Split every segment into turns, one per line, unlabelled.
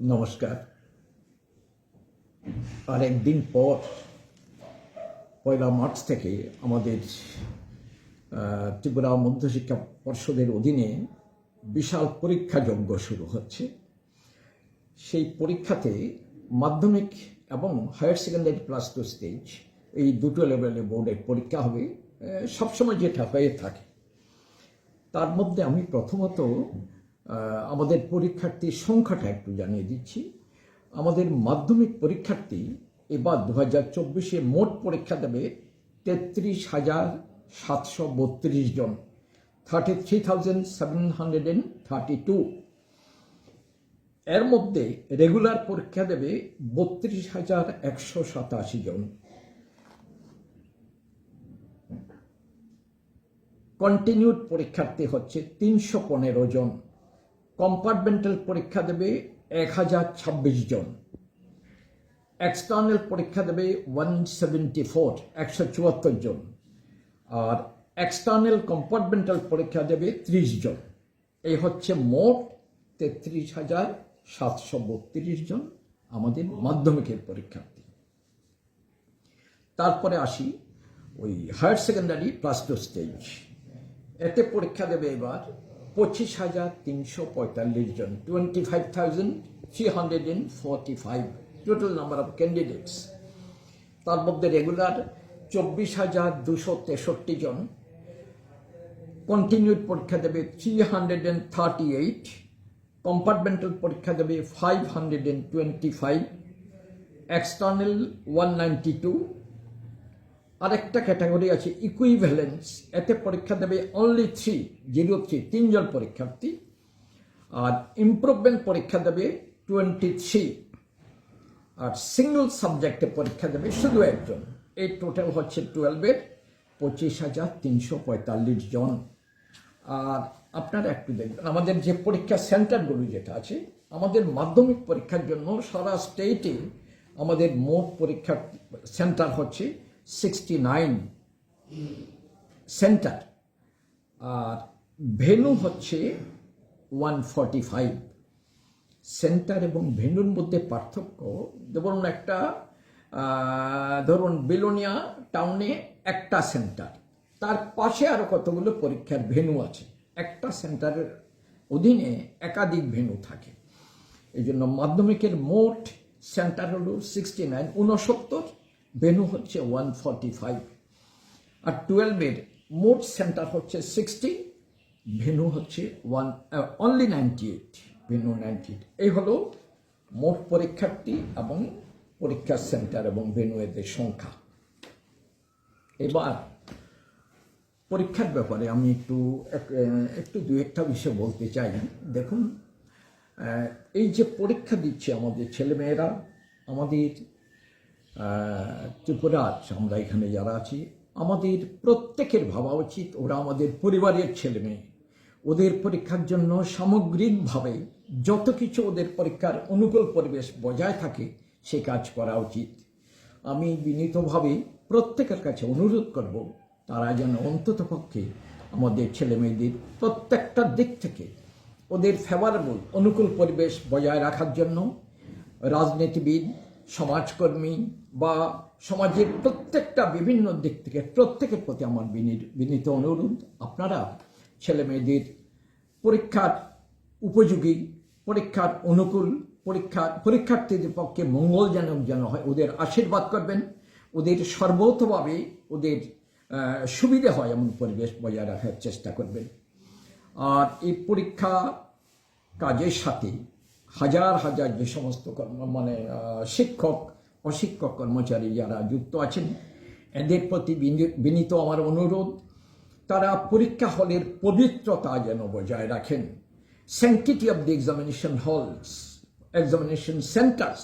নমস্কার। আর একদিন পর, পয়লা মার্চ থেকে আমাদের ত্রিপুরা মধ্যশিক্ষা পর্ষদের অধীনে বিশাল পরীক্ষা যজ্ঞ শুরু হচ্ছে। সেই পরীক্ষাতে মাধ্যমিক এবং higher secondary plus two stage এই দুটো লেভেলে বোর্ডের পরীক্ষা হবে সবসময় যেটা হয়ে থাকে। তার মধ্যে আমি প্রথমত আমাদের পরীক্ষার্থীর সংখ্যাটা একটু জানিয়ে দিচ্ছি। আমাদের মাধ্যমিক পরীক্ষার্থী এবার দু হাজার চব্বিশে মোট পরীক্ষা দেবে তেত্রিশ হাজার সাতশো বত্রিশ জন thirty three thousand seven hundred and thirty two এর মধ্যে রেগুলার পরীক্ষা দেবে বত্রিশ হাজার একশো সাতাশি জন। কন্টিনিউড পরীক্ষার্থী হচ্ছে তিনশো পনেরো জন। কম্পার্টমেন্টাল পরীক্ষা দেবে এক হাজার ছাব্বিশ জন। এক্সটার্নাল পরীক্ষা দেবে ওয়ান সেভেন্টি ফোর একশো চুয়াত্তর জন। আর এক্সটার্নাল কম্পার্টমেন্টাল পরীক্ষা দেবে ত্রিশ জন। এই হচ্ছে মোট তেত্রিশ হাজার সাতশো বত্রিশ জন আমাদের মাধ্যমিকের পরীক্ষার্থী। তারপরে আসি ওই higher secondary plus two stage. এতে পরীক্ষা দেবে এবার পঁচিশ হাজার তিনশো পঁয়তাল্লিশ জন twenty five thousand three hundred and forty five total number of candidates তার মধ্যে রেগুলার চব্বিশ হাজার দুশো তেষট্টি জন। কন্টিনিউড পরীক্ষা দেবে three hundred and thirty eight compartmental পরীক্ষা দেবে five hundred and twenty five external one ninety two আরেকটা ক্যাটাগরি আছে ইকুইভ্যালেন্স এতে পরীক্ষা দেবে অনলি থ্রি জিরো থ্রি তিনজন পরীক্ষার্থী। আর ইমপ্রুভমেন্ট পরীক্ষা দেবে টোয়েন্টি থ্রি আর সিঙ্গল সাবজেক্টে পরীক্ষা দেবে শুধু একজন। এই টোটাল হচ্ছে টুয়েলভের পঁচিশ হাজার তিনশো পঁয়তাল্লিশ জন। আর আপনারা একটু দেখবেন, আমাদের যে পরীক্ষা সেন্টারগুলো যেটা আছে, আমাদের মাধ্যমিক পরীক্ষার জন্য সারা স্টেটে আমাদের মোট পরীক্ষার সেন্টার হচ্ছে সিক্সটি সেন্টার আর ভেনু হচ্ছে ওয়ান ফর্টি ফাইভ সেন্টার এবং ভেন্যুর মধ্যে পার্থক্য, ধরুন একটা ধরুন বেলোনিয়া টাউনে একটা সেন্টার তার পাশে আরও কতগুলো পরীক্ষার ভেনু আছে? একটা সেন্টারের অধীনে একাধিক ভেনু থাকে। এই জন্য মাধ্যমিকের মোট সেন্টার হলো সিক্সটি নাইন উনসত্তর ভেনু হচ্ছে ওয়ান ফর্টি ফাইভ আর টুয়েলভের মোট সেন্টার হচ্ছে সিক্সটি ভেনু হচ্ছে one only ninety eight venue ninety eight এই হলো মোট পরীক্ষার্থী এবং পরীক্ষার সেন্টার এবং ভেনু এদের সংখ্যা। এবার পরীক্ষার ব্যাপারে আমি একটু, এক- একটু দু একটা বিষয় বলতে চাই। দেখুন এই যে পরীক্ষা দিচ্ছে আমাদের ছেলেমেয়েরা, আমাদের ত্রিপুরার আমরা এখানে যারা আছি, আমাদের প্রত্যেকের ভাবা উচিত, ওরা আমাদের পরিবারের ছেলে মেয়ে। ওদের পরীক্ষার জন্য সামগ্রিকভাবে যত কিছু ওদের পরীক্ষার অনুকূল পরিবেশ বজায় থাকে, সে কাজ করা উচিত। আমি বিনীতভাবে প্রত্যেকের কাছে অনুরোধ করব, তারা যেন অন্ততপক্ষে আমাদের ছেলে মেয়েদের প্রত্যেকটা দিক থেকে ওদের ফেভারেবল অনুকূল পরিবেশ বজায় রাখার জন্য রাজনীতিবিদ সমাজকর্মী বা সমাজের প্রত্যেকটা বিভিন্ন দিক থেকে, প্রত্যেকের প্রতি আমার বিনীত- অনুরোধ। আপনারা ছেলে মেয়েদের পরীক্ষার উপযোগী, পরীক্ষার অনুকূল পরীক্ষার পরীক্ষার্থীদের পক্ষে মঙ্গলজনক যেন হয়, ওদের আশীর্বাদ করবেন, ওদের সর্বতভাবে ওদের সুবিধে হয় এমন পরিবেশ বজায় রাখার চেষ্টা করবেন। আর এই পরীক্ষা কাজের সাথে হাজার হাজার যে সমস্ত কর্ম মানে শিক্ষক, অশিক্ষক কর্মচারী যারা যুক্ত আছেন, এদের প্রতি বিনি- বিনীত আমার অনুরোধ, তারা পরীক্ষা হলের পবিত্রতা যেন বজায় রাখেন। Sanctity of the examination halls examination centres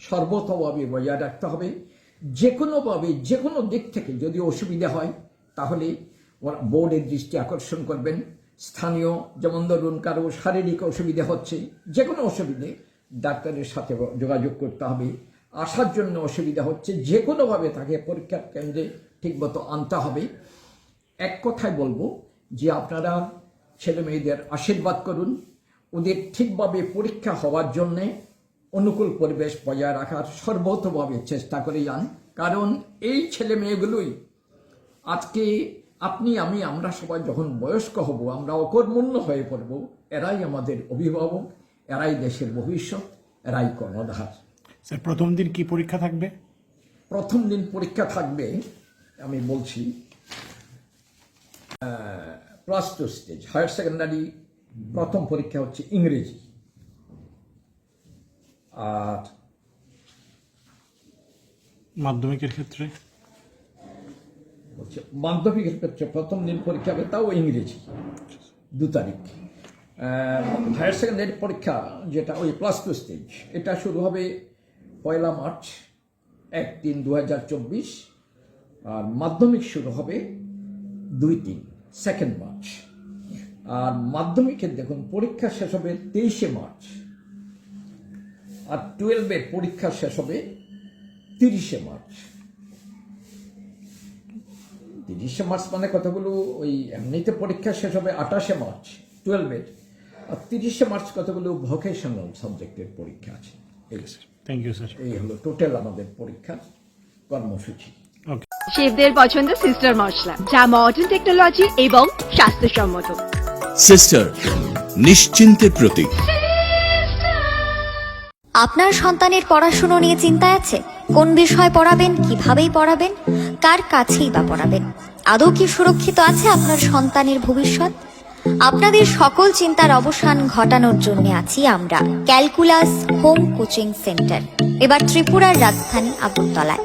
সর্বতভাবে বজায় রাখতে হবে। যে কোনোভাবে যে কোনো দিক থেকে যদি অসুবিধা হয়, তাহলে বোর্ডের দৃষ্টি আকর্ষণ করবেন। স্থানীয় যেমন ধরুন কারও শারীরিক অসুবিধা হচ্ছে যে কোনো অসুবিধে ডাক্তারের সাথে যোগাযোগ করতে হবে। আসার জন্য অসুবিধা হচ্ছে যে কোনোভাবে তাকে পরীক্ষার কেন্দ্রে ঠিকমতো আনতে হবে। এক কথায় বলব যে আপনারা ছেলে মেয়েদের আশীর্বাদ করুন। ওদের ঠিকভাবে পরীক্ষা হওয়ার জন্যে অনুকূল পরিবেশ বজায় রাখার সর্বতভাবে চেষ্টা করে যান। কারণ এই ছেলে মেয়েগুলোই আজকে আপনি আমি আমরা সবাই যখন বয়স্ক হব আমরা অকর্মণ্য হয়ে পড়ব এরাই আমাদের অভিভাবক এরাই দেশের ভবিষ্যৎ এরাই কর্ণধার।
স্যার প্রথম দিন কি পরীক্ষা থাকবে?
প্রথম দিন পরীক্ষা থাকবে আমি বলছি plus two stage higher secondary প্রথম পরীক্ষা হচ্ছে ইংরেজি। আর
মাধ্যমিকের ক্ষেত্রে?
মাধ্যমিকের ক্ষেত্রে প্রথম দিন পরীক্ষা হবে, তাও ইংরেজি, দু তারিখ। হায়ার সেকেন্ডারি পরীক্ষা যেটা ওই প্লাস টু স্টেজ এটা শুরু হবে পয়লা মার্চ এক তিন দু হাজার চব্বিশ, আর মাধ্যমিক শুরু হবে দুই তিন সেকেন্ড মার্চ। আর মাধ্যমিকের দেখুন, পরীক্ষা শেষ হবে তেইশে মার্চ। আর টুয়েলভের পরীক্ষা শেষ হবে তিরিশে মার্চ। তিরিশে মার্চ মানে কতগুলো ওই এমনিতে পরীক্ষা শেষ হবে আঠাশে মার্চ টুয়েলভের আর তিরিশে মার্চ কতগুলো ভোকেশনাল সাবজেক্টের পরীক্ষা আছে। এই
থ্যাংক ইউ স্যার
এই হলো টোটাল আমাদের পরীক্ষার কর্মসূচি।
ওকে
শেফদের পছন্দ সিস্টার মশলা যা মডার্ন টেকনোলজি এবং স্বাস্থ্যসম্মত।
সিস্টার নিশ্চিন্তের প্রতীক।
আপনার সন্তানের পড়াশুনো নিয়ে চিন্তায় আছে? কোন বিষয় পড়াবেন কিভাবেই পড়াবেন? কার কাছেই বা পড়াবেন? আদৌ কি সুরক্ষিত আছে আপনার সন্তানের ভবিষ্যৎ? আপনাদের সকল চিন্তার অবসান ঘটানোর জন্য আছি আমরা ক্যালকুলাস হোম কোচিং সেন্টার। এবার ত্রিপুরার রাজধানী আগরতলায়।